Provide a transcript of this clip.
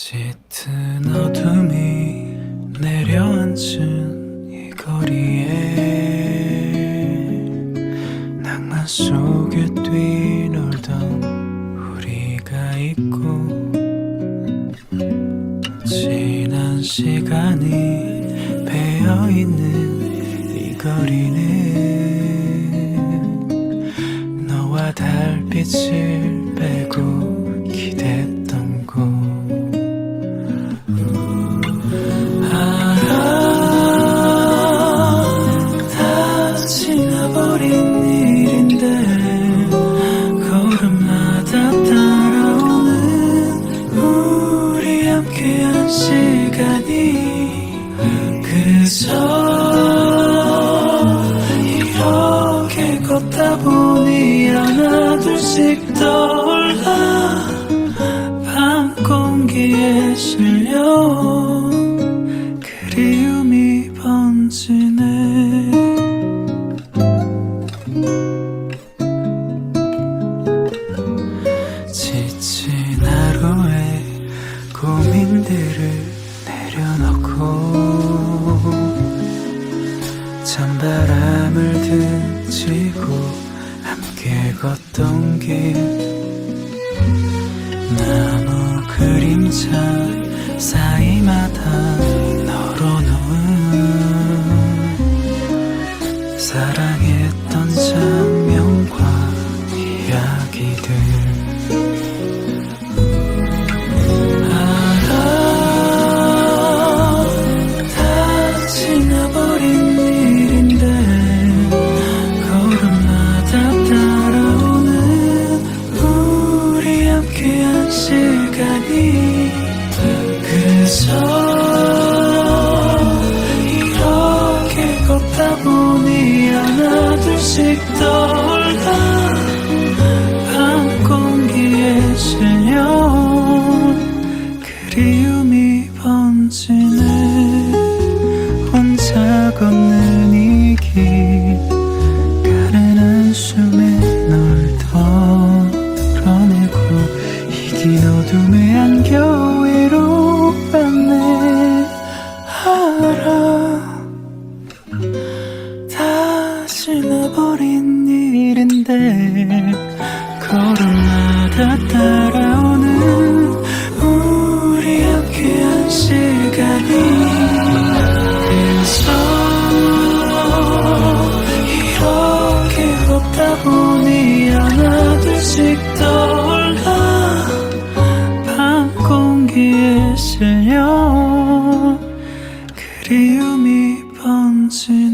짙은 어둠이 내려앉은 이 거리에 낭만 속에 뛰놀던 우리가 있고 지난 시간이 배어있는 이 거리는 너와 달빛을 빼고 기댔 시간이 그저 이렇게 걷다 보니 하나 둘씩 떠올라 밤 공기에 실려 그리움이 번지네 함께 걷던 길. 나무 그림자 사이마다 널어놓은 사랑했던 장면과 이야기들 둘씩 떠올라 밤 공기에 실려 그리움이 번지네. 혼자 걷는 이길 가는 한숨에 널 덜어내고 이긴 어둠의 안겨 외로웠네 걸음마다 따라오는 우리 함께한 시간이 그래서 이렇게 걷다 보니 하나 둘씩 떠올라 밤 공기에 실려 그리움이 번지네